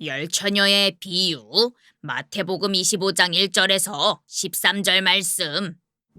열처녀의 비유 마태복음 25장 1절에서 13절 말씀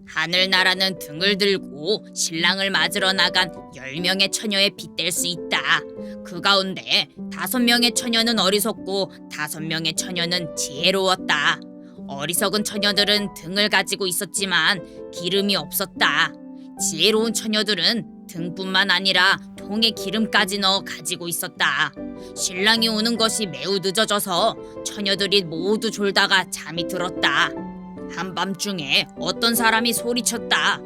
하늘나라는 등을 들고 신랑을 맞으러 나간 10명의 처녀에 빗댈 수 있다. 그 가운데 다섯 명의 처녀는 어리석고 다섯 명의 처녀는 지혜로웠다. 어리석은 처녀들은 등을 가지고 있었지만 기름이 없었다. 지혜로운 처녀들은 등뿐만 아니라 통에 기름까지 넣어 가지고 있었다. 신랑이 오는 것이 매우 늦어져서 처녀들이 모두 졸다가 잠이 들었다. 한밤중에 어떤 사람이 소리쳤다.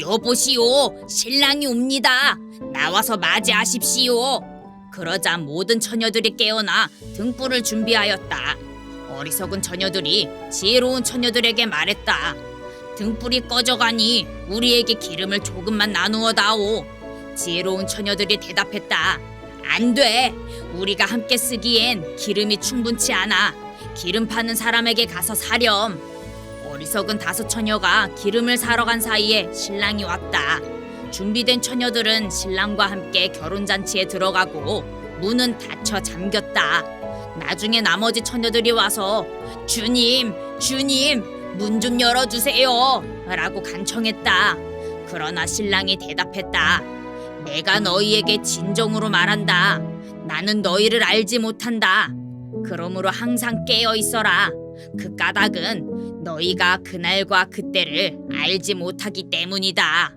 여보시오, 신랑이 옵니다. 나와서 맞이하십시오. 그러자 모든 처녀들이 깨어나 등불을 준비하였다. 어리석은 처녀들이 지혜로운 처녀들에게 말했다. 등불이 꺼져가니 우리에게 기름을 조금만 나누어 다오. 지혜로운 처녀들이 대답했다. 안 돼. 우리가 함께 쓰기엔 기름이 충분치 않아. 기름 파는 사람에게 가서 사렴. 어리석은 다섯 처녀가 기름을 사러 간 사이에 신랑이 왔다. 준비된 처녀들은 신랑과 함께 결혼잔치에 들어가고 문은 닫혀 잠겼다. 나중에 나머지 처녀들이 와서 주님, 주님, 문 좀 열어주세요. 라고 간청했다. 그러나 신랑이 대답했다. 내가 너희에게 진정으로 말한다. 나는 너희를 알지 못한다. 그러므로 항상 깨어 있어라. 그 까닭은 너희가 그날과 그때를 알지 못하기 때문이다.